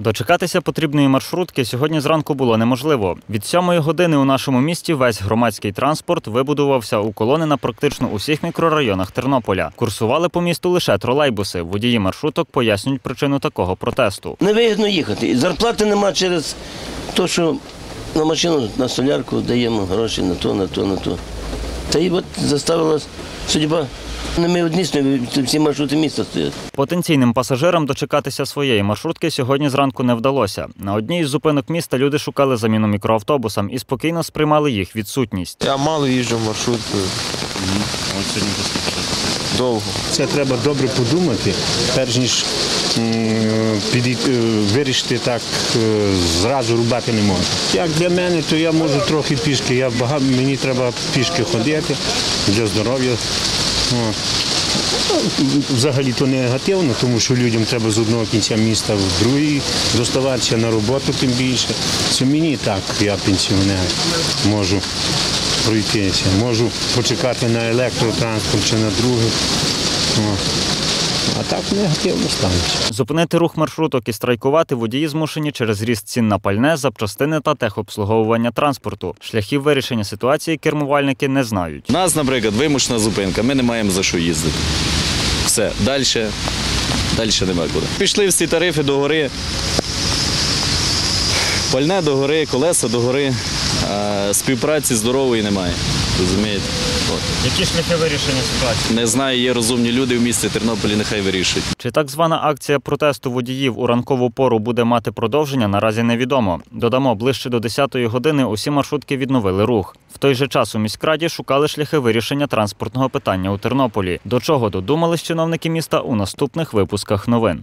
Дочекатися потрібної маршрутки сьогодні зранку було неможливо. Від сьомої години у нашому місті весь громадський транспорт вибудувався у колони на практично усіх мікрорайонах Тернополя. Курсували по місту лише тролейбуси. Водії маршруток пояснюють причину такого протесту. Невигідно їхати. І Зарплати нема через те, що на машину, на солярку даємо гроші на то, на то, на то. Та і от заставила судьба. Не ми одні всі маршрути міста стоять. Потенційним пасажирам дочекатися своєї маршрутки сьогодні зранку не вдалося. На одній із зупинок міста люди шукали заміну мікроавтобусам і спокійно сприймали їх відсутність. Я мало їжджу маршруткою. Довго. Це треба добре подумати, перш ніж підійти, е, вирішити так, е, зразу рубати не можна. Як для мене, то я можу трохи пішки. Я багато, мені треба пішки ходити для здоров'я. Ну, Взагалі то негативно, тому що людям треба з одного кінця міста в другий доставатися на роботу тим більше. Це мені так, я пенсіонер, можу пройтися, можу почекати на електротранспорт чи на другий. А так негативно станеться. Зупинити рух маршруток і страйкувати водії змушені через ріст цін на пальне, запчастини та техобслуговування транспорту. Шляхів вирішення ситуації кермувальники не знають. У нас, наприклад, вимушена зупинка, ми не маємо за що їздити. Все, далі, далі нема куди. Пішли всі тарифи до гори. Пальне до гори, колеса до гори, співпраці здорової немає. Розумієте? От. Які шляхи вирішення ситуації? Не знаю, є розумні люди в місті Тернополі, нехай вирішують. Чи так звана акція протесту водіїв у ранкову пору буде мати продовження, наразі невідомо. Додамо, ближче до 10-ї години усі маршрутки відновили рух. В той же час у міськраді шукали шляхи вирішення транспортного питання у Тернополі. До чого додумались чиновники міста у наступних випусках новин.